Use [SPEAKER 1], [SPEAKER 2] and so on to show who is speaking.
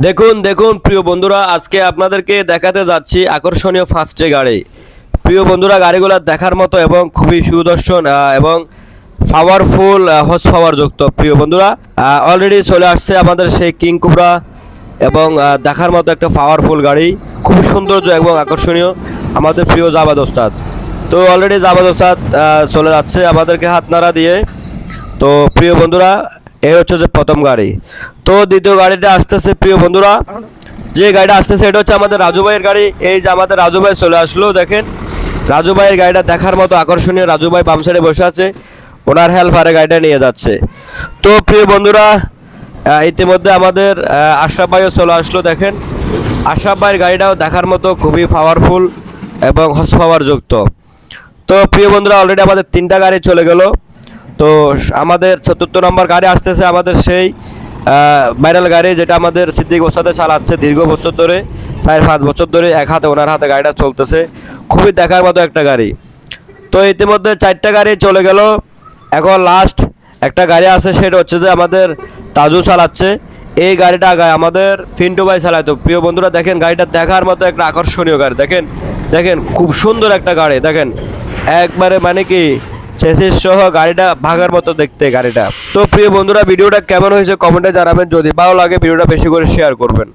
[SPEAKER 1] দেখুন দেখুন, প্রিয় বন্ধুরা, আজকে আপনাদেরকে দেখাতে যাচ্ছি আকর্ষণীয় ফার্স্টে গাড়ি। প্রিয় বন্ধুরা, গাড়িগুলো দেখার মতো এবং খুবই সুদর্শন এবং পাওয়ারফুল হর্স পাওয়ার যুক্ত প্রিয় বন্ধুরা। অলরেডি চলে আসছে আমাদের সেই কিং কুবরা এবং দেখার মতো একটা পাওয়ারফুল গাড়ি। খুব সৌন্দর্য এবং আকর্ষণীয় আমাদের প্রিয় জাবাদ ওস্তাদ। তো অলরেডি জাবাদ ওস্তাদ চলে যাচ্ছে আমাদেরকে হাত নাড়া দিয়ে। তো প্রিয় বন্ধুরা এই হচ্ছে যে প্রথম গাড়ি। তো দ্বিতীয় গাড়িটা আসতেছে, প্রিয় বন্ধুরা, যে গাড়িটা আসতেছে এটা হচ্ছে আমাদের রাজু ভাইয়ের গাড়ি। এই যে আমাদের রাজু ভাই চলে আসলো, দেখেন। রাজু ভাইয়ের গাড়িটা দেখার মতো আকর্ষণীয়। রাজু ভাই বাম সাইডে বসে আছে, ওনার হেল্পারে গাড়িটা নিয়ে যাচ্ছে। তো প্রিয় বন্ধুরা ইতিমধ্যে আমাদের আশরাফ ভাইও চলে আসলো, দেখেন। আশরাফ ভাইয়ের গাড়িটাও দেখার মতো খুবই পাওয়ারফুল এবং হস পাওয়ার যুক্ত। তো প্রিয় বন্ধুরা অলরেডি আমাদের তিনটা গাড়ি চলে গেল। তো আমাদের চতুর্থ নম্বর গাড়ি আসতেছে আমাদের সেই ভাইরাল গাড়ি যেটা আমাদের সিদ্দিক ওস্তাদে চালাচ্ছে দীর্ঘ বছর ধরে, চার পাঁচ বছর ধরে এক হাতে, ওনার হাতে গাড়িটা চলতেছে। খুবই দেখার মতো একটা গাড়ি। তো ইতিমধ্যে চারটা গাড়ি চলে গেল। এখন লাস্ট একটা গাড়ি আছে, সেটা হচ্ছে যে আমাদের তাজু চালাচ্ছে। এই গাড়িটা আগায় আমাদের ফিন্টু ভাই চালায় তো। প্রিয় বন্ধুরা, দেখেন গাড়িটা দেখার মতো একটা আকর্ষণীয় গাড়ি। দেখেন দেখেন, খুব সুন্দর একটা গাড়ি। দেখেন, একবারে মানে কি চেসিস সহ গাড়িটা ভাঙার মতো দেখতে গাড়িটা। তো প্রিয় বন্ধুরা, ভিডিওটা কেমন হয়েছে কমেন্টে জানাবেন। যদি ভালো লাগে, ভিডিওটা বেশি করে শেয়ার করবেন।